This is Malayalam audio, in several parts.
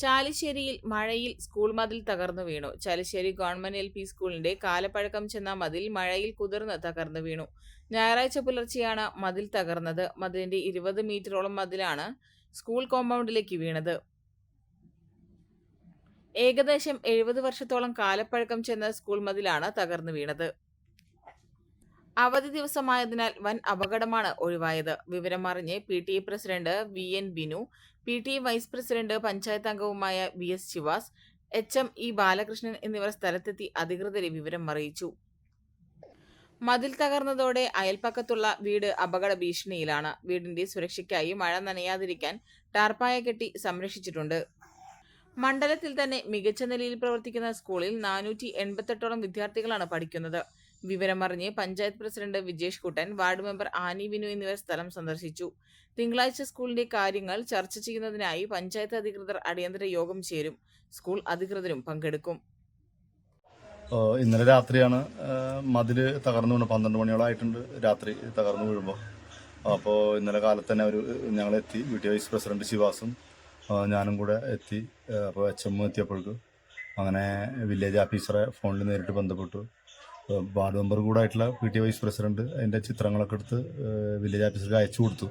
ചാലിശ്ശേരിയിൽ മഴയിൽ സ്കൂൾ മതിൽ തകർന്നു വീണു. ചാലിശ്ശേരി ഗവൺമെന്റ് എൽ പി സ്കൂളിന്റെ കാലപ്പഴക്കം ചെന്ന മതിൽ മഴയിൽ കുതിർന്ന് തകർന്നു വീണു. ഞായറാഴ്ച പുലർച്ചെയാണ് മതിൽ തകർന്നത്. മതിലിന്റെ ഇരുപത് മീറ്ററോളം മതിലാണ് സ്കൂൾ കോമ്പൗണ്ടിലേക്ക് വീണത്. ഏകദേശം എഴുപത് വർഷത്തോളം കാലപ്പഴക്കം ചെന്ന സ്കൂൾ മതിലാണ് തകർന്നു വീണത്. അവധി ദിവസമായതിനാൽ വൻ അപകടമാണ് ഒഴിവായത്. വിവരമറിഞ്ഞ് P T president V N Binu P T vice president panchayat അംഗവുമായ V S Sivas H M E Balakrishnan എന്നിവർ സ്ഥലത്തെത്തി അധികൃതരെ വിവരം അറിയിച്ചു. മതിൽ തകർന്നതോടെ അയൽപ്പക്കത്തുള്ള വീട് അപകട ഭീഷണിയിലാണ്. വീടിന്റെ സുരക്ഷയ്ക്കായി മഴ നനയാതിരിക്കാൻ ടാർപ്പായ കെട്ടി സംരക്ഷിച്ചിട്ടുണ്ട്. മണ്ഡലത്തിൽ തന്നെ മികച്ച നിലയിൽ പ്രവർത്തിക്കുന്ന സ്കൂളിൽ നാനൂറ്റി എൺപത്തെട്ടോളം വിദ്യാർത്ഥികളാണ് പഠിക്കുന്നത്. വിവരമറിഞ്ഞ് panchayat president Vijesh Kuttan ward member Annie Vinu എന്നിവർ സ്ഥലം സന്ദർശിച്ചു. തിങ്കളാഴ്ച സ്കൂളിന്റെ കാര്യങ്ങൾ ചർച്ച ചെയ്യുന്നതിനായി പഞ്ചായത്ത് അധികൃതർ അടിയന്തര യോഗം ചേരും. സ്കൂൾ അധികൃതരും പങ്കെടുക്കും. ഇന്നലെ രാത്രിയാണ് മതിൽ തകർന്നു വീണ്. പന്ത്രണ്ട് മണിയോളായിട്ടുണ്ട് രാത്രി തകർന്നു വീഴുമ്പോൾ അപ്പോൾ ഇന്നലെ കാലത്ത് തന്നെ ഒരു ഞങ്ങളെത്തി. വി ടി വൈസ് പ്രസിഡന്റ് ശിവാസും ഞാനും കൂടെ എത്തി. അപ്പോൾ എച്ച് എം എത്തിയപ്പോഴേക്കും അങ്ങനെ വില്ലേജ് ഓഫീസറെ ഫോണിൽ നേരിട്ട് ബന്ധപ്പെട്ടു. വാർഡ് മെമ്പർ കൂടെ ആയിട്ടുള്ള പി ടി വൈസ് പ്രസിഡന്റ് അതിന്റെ ചിത്രങ്ങളൊക്കെ എടുത്ത് വില്ലേജ് ഓഫീസർക്ക് അയച്ചു കൊടുത്തു.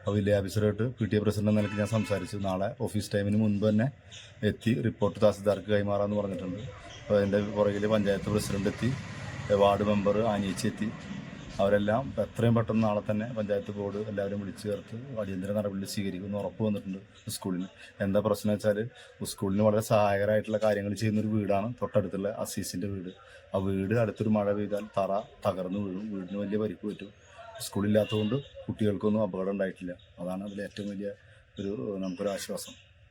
അപ്പോൾ വില്ലേജ് ഓഫീസറായിട്ട് പി ടി എ പ്രസിഡന്റ് നിലയ്ക്ക് ഞാൻ സംസാരിച്ചു. നാളെ ഓഫീസ് ടൈമിന് മുൻപ് തന്നെ എത്തി റിപ്പോർട്ട് തഹസിൽദാർക്ക് കൈമാറാമെന്ന് പറഞ്ഞിട്ടുണ്ട്. അപ്പോൾ അതിന്റെ പുറകിൽ പഞ്ചായത്ത് പ്രസിഡന്റ് എത്തി വാർഡ് മെമ്പർ എത്തി. അവരെല്ലാം എത്രയും പെട്ടെന്ന് നാളെ തന്നെ പഞ്ചായത്ത് ബോർഡ് എല്ലാവരും വിളിച്ചു ചേർത്ത് അടിയന്തര നടപടി സ്വീകരിക്കുമെന്ന് ഉറപ്പ് വന്നിട്ടുണ്ട് സ്കൂളിന്. എന്താ പ്രശ്നം വെച്ചാൽ സ്കൂളിന് വളരെ സഹായകരമായിട്ടുള്ള കാര്യങ്ങൾ ചെയ്യുന്ന ഒരു വീടാണ് തൊട്ടടുത്തുള്ള അസീസിന്റെ വീട്. ആ വീട് അടുത്തൊരു മഴ പെയ്താൽ തറ തകർന്നു വീഴും വീടിന് വലിയ പരിക്ക് പറ്റും. സ്കൂളില്ലാത്തതുകൊണ്ട് കുട്ടികൾക്കൊന്നും അപകടം ഉണ്ടായിട്ടില്ല. അതാണ് അതിൽ ഏറ്റവും വലിയ ഒരു നമുക്കൊരു ആശ്വാസം.